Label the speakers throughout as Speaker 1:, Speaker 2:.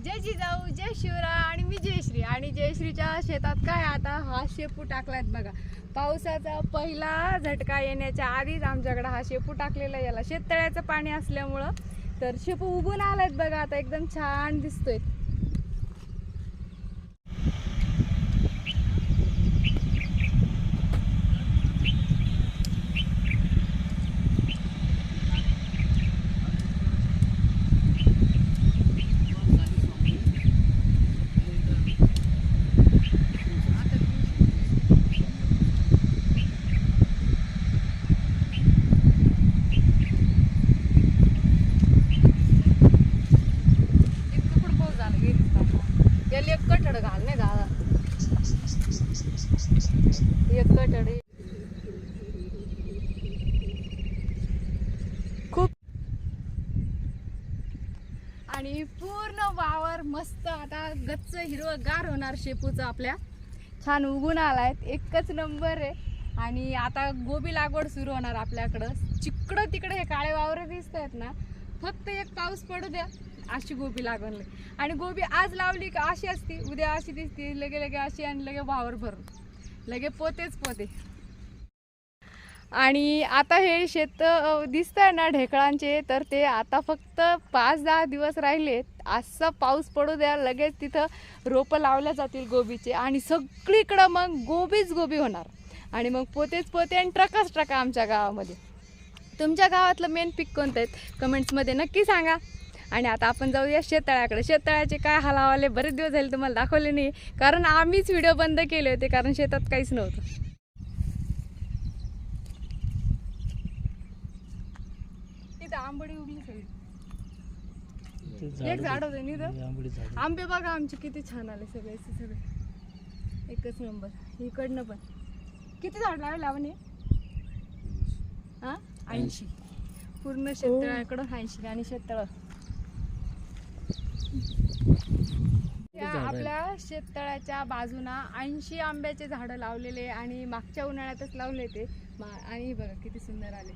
Speaker 1: जय जिजाऊ जय शिवराय आणि मी जयश्री. आणि जयश्रीच्या शेतात काय आता हा शेपू टाकलायत बघा. पावसाचा पहिला झटका येण्याच्या आधीच आमच्याकडे हा शेपू टाकलेला याला शेततळ्याचं पाणी असल्यामुळं तर शेपू उगून आलायत बघा. आता एकदम छान दिसतोय इतकं कुठं पाऊस झाला गेली याला एक कटड घाल नाही दादा एक कटड खूप आणि पूर्ण वावर मस्त आता गच्च हिरव गार होणार शेपूचं आपल्या. छान उगून आलाय. एकच नंबर आहे. आणि आता गोबी लागवड सुरू होणार आपल्याकडं. चिकडं तिकडं हे काळे वावरं दिसत आहेत ना. फक्त एक पाऊस पडू द्या अशी गोबी लागवली आणि गोबी आज लावली का अशी असती. उद्या अशी दिसती लगे लगे अशी आणि लगे वावर भरून. लगे पोतेच पोते. आणि आता हे शेत दिसत आहे ना ढेकळांचे. तर ते आता फक्त पाच दहा दिवस राहिलेत. असा पाऊस पडू द्या लगेच तिथं रोपं लावल्या जातील गोबीचे. आणि सगळीकडं मग गोबीच गोबी होणार. आणि मग पोतेच पोते आणि ट्रकाच ट्रका आमच्या गावामध्ये. तुमच्या गावातलं मेन पीक कोणतं आहेत कमेंट्समध्ये नक्की सांगा. आणि आता आपण जाऊया शेततळ्याकडे. शेततळ्याचे काय हलावाले बरेच दिवस झाले तुम्हाला दाखवले नाही. कारण आम्हीच व्हिडिओ बंद केले होते कारण शेतात काहीच नव्हतं. तिथं आंबडी उभी एक झाड होतं नि. आंबे बघा आमचे किती छान आले सगळे सगळे. एकच नंबर इकडनं पण. किती झाड लावले आपण हे? हा ऐंशी. पूर्ण शेततळ्याकडं ऐंशी आणि शेततळ आपल्या शेततळ्याच्या बाजूना ऐंशी आंब्याचे झाडं लावलेले आणि मागच्या उन्हाळ्यातच लावले ते आणि बघा किती सुंदर आले.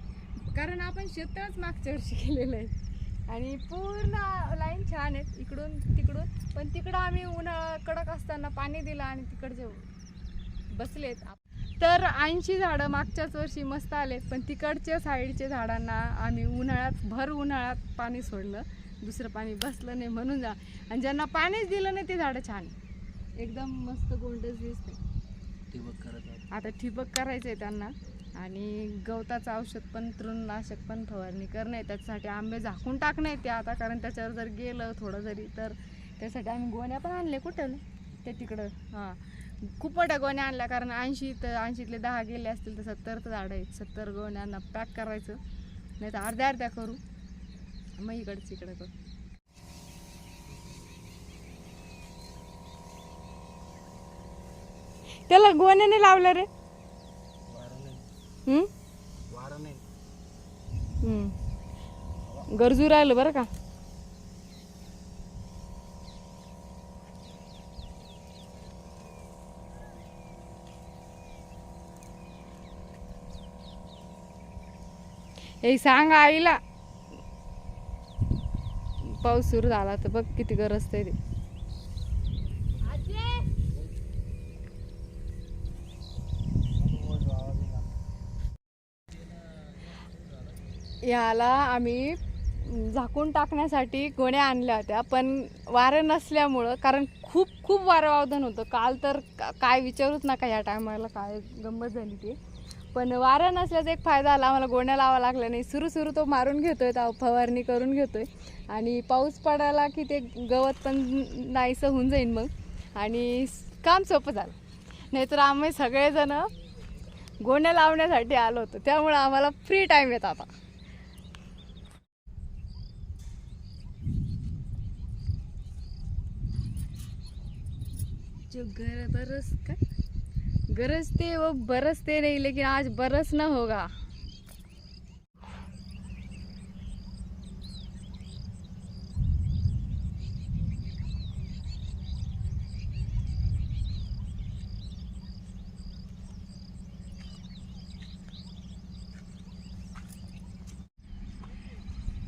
Speaker 1: कारण आपण शेततळच मागच्या वर्षी केलेलं आहे. आणि पूर्ण लाईन छान आहेत इकडून तिकडून. पण तिकडं आम्ही उन्हाळा कडक असताना पाणी दिलं आणि तिकडचे बसलेत. तर ऐंशी झाडं मागच्याच वर्षी मस्त आले पण तिकडच्या साईडच्या झाडांना आम्ही उन्हाळ्यात भर उन्हाळ्यात पाणी सोडलं. दुसरं पाणी बसलं नाही म्हणून जा. आणि ज्यांना पाणीच दिलं नाही ते झाडं छान एकदम मस्त गोल्डच दिसते आता ठिबक करायचं आहे त्यांना. आणि गवताचं औषध पण तृणनाशक पण फवारणी करणे त्याच्यासाठी आंबे झाकून टाकणे ते आता कारण त्याच्यावर जर गेलं थोडं जरी तर त्यासाठी आम्ही गोण्या पण आणले कुठं? ते तिकडं हां. खूप मोठ्या गोण्या आणल्या कारण ऐंशी तर ऐंशीतले दहा गेले असतील तर सत्तर तर झाडं आहेत. सत्तर गोण्यांना पॅक करायचं. नाही तर अर्ध्या अर्ध्या करू. मग इकडचं इकडं करू. त्याला गोण्याने लावलं रे. हम्म? हम्म. गरजू राहिलं बरं का हे सांग आईला पाऊस सुरू झाला तर बघ किती गरज ते याला आम्ही झाकून टाकण्यासाठी गोण्या आणल्या होत्या पण वारं नसल्यामुळं कारण खूप खूप वारं वावधन होतं. काल तर का- काय विचारूच नका या टायमाला काय गंमत झाली ती. पण वारं नसल्याचा एक फायदा आला आम्हाला गोण्या लावा लागल्या नाही. सुरू सुरू तो मारून घेतोय तो फवारणी करून घेतोय. आणि पाऊस पडायला की ते गवत पण नाहीसं होऊन जाईन मग. आणि काम सोपं झालं. नाहीतर आम्ही सगळेजणं गोण्या लावण्यासाठी आलो होतो. त्यामुळं आम्हाला फ्री टाईम येत आता जो गर बरस का गरजते वो बरसते नहीं लेकिन आज बरस ना होगा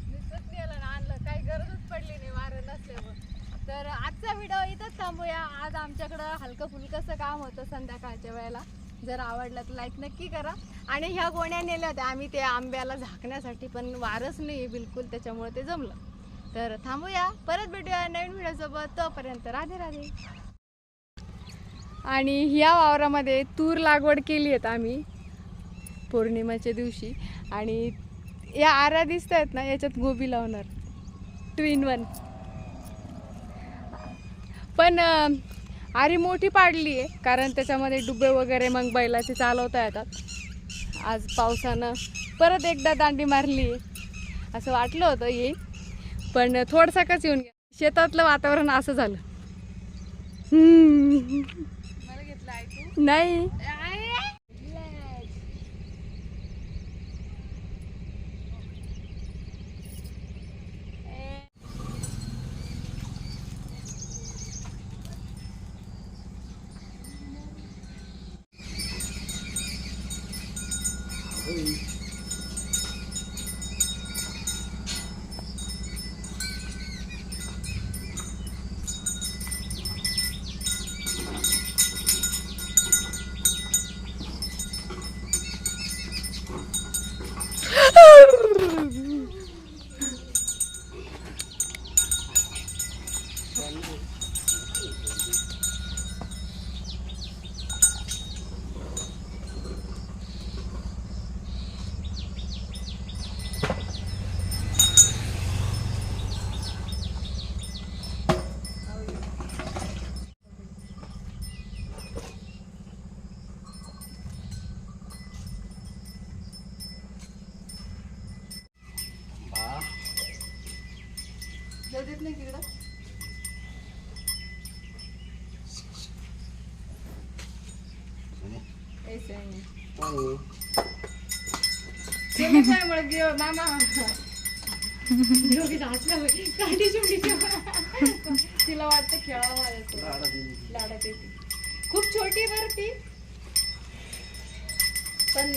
Speaker 1: नुसतंच नेलं ना आणलं काही गरजच पडली नाही वारं नसल्यावर तर आजचा व्हिडिओ इथंच थांबूया. आज आमच्याकडं हलकं फुलकंसं काम होतं संध्याकाळच्या वेळेला. जर आवडलं तर लाईक नक्की करा. आणि ह्या गोण्या नेल्या होत्या. आम्ही ते आंब्याला झाकण्यासाठी पण वारच नाही बिलकुल त्याच्यामुळे ते जमलं. तर थांबूया. परत भेटूया नवीन व्हिडिओसोबत. तोपर्यंत राधे राधे. आणि ह्या वावरामध्ये तूर लागवड केली आहेत आम्ही पौर्णिमेच्या दिवशी. आणि या आऱ्या दिसत आहेत ना याच्यात गोबी लावणार. ट्विन वन पण आरी मोठी पाडली आहे कारण त्याच्यामध्ये डुबे वगैरे मग बैलाचे चालवता येतात. आज पावसानं परत एकदा दांडी मारली असं वाटलं होतं येईल पण थोडसाकच येऊन गेला. शेतातलं वातावरण असं झालं.
Speaker 2: मला घेतलं ऐकू
Speaker 1: नाही. food. तिला वाटतं खेळावं माझ्यासोबत. लाडात येते खूप छोटी आहे बरं ती पण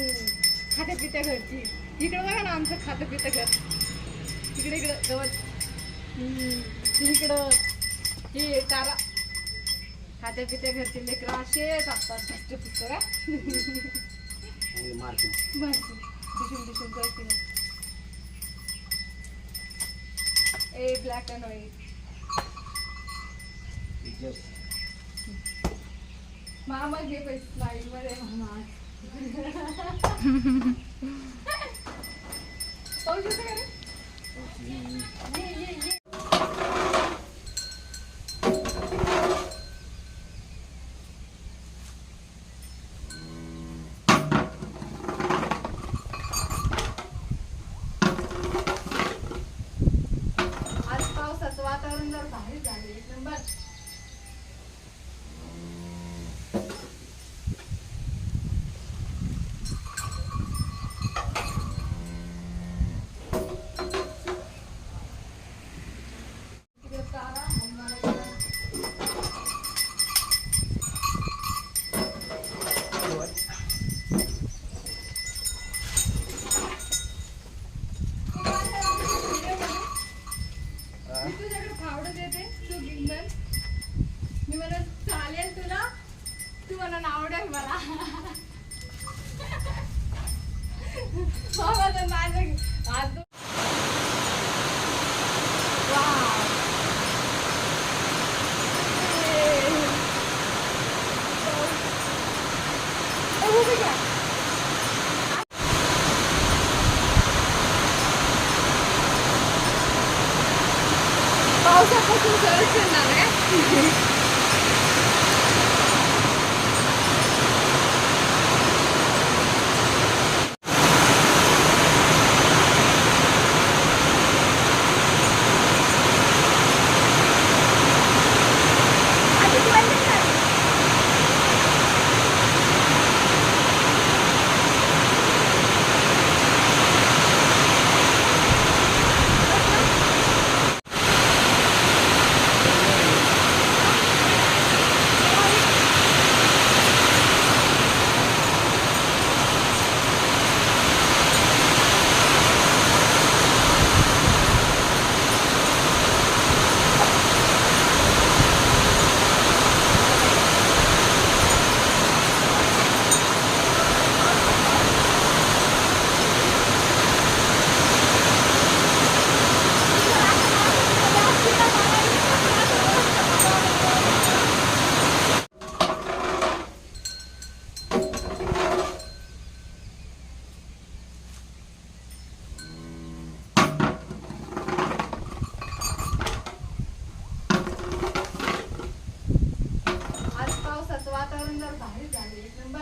Speaker 1: खात्या पित्या घरची इकडं बघा ना आमचं खातं पितं घर इकडे इकडं गवत हम्म, इकडं हे तारा खात्या पित्या घरचे लेकरं असेच असतात कष्ट पुस्तक डिशून डिशून करते ना. ए ब्लॅक अँड व्हाईट मामा घे पैसे स्लाईडमध्ये मामा पाऊस येतो का रे? ये ये ये आज पावसाचं वातावरण जर भारी झाले एक नंबर तिकडे तारा, आम्हाला इकडे तू काय करायचं व्हिडिओमध्ये? मी तुझ्याकडे फावडं देते तू गिंगल मी म्हणत चालेल तुला तू म्हणून आवडेल मला बाबा तर माझं 大一点的，一根半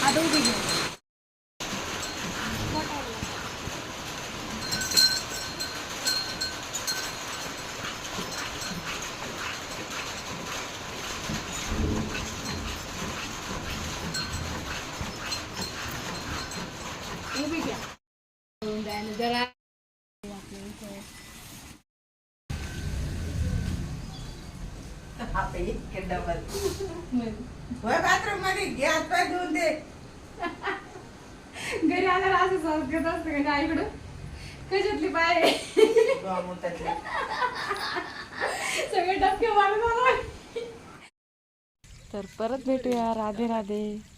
Speaker 1: आता उभी घे उभी घ्या जरा
Speaker 3: डबल बाथरूममध्ये घे हात पाय धुवून दे.
Speaker 1: घरी आल्यावर असं संस्कृत असतं का नाही आईकडं? कशातली पाय सगळे डबके मारून तर परत भेटूया. राधे राधे.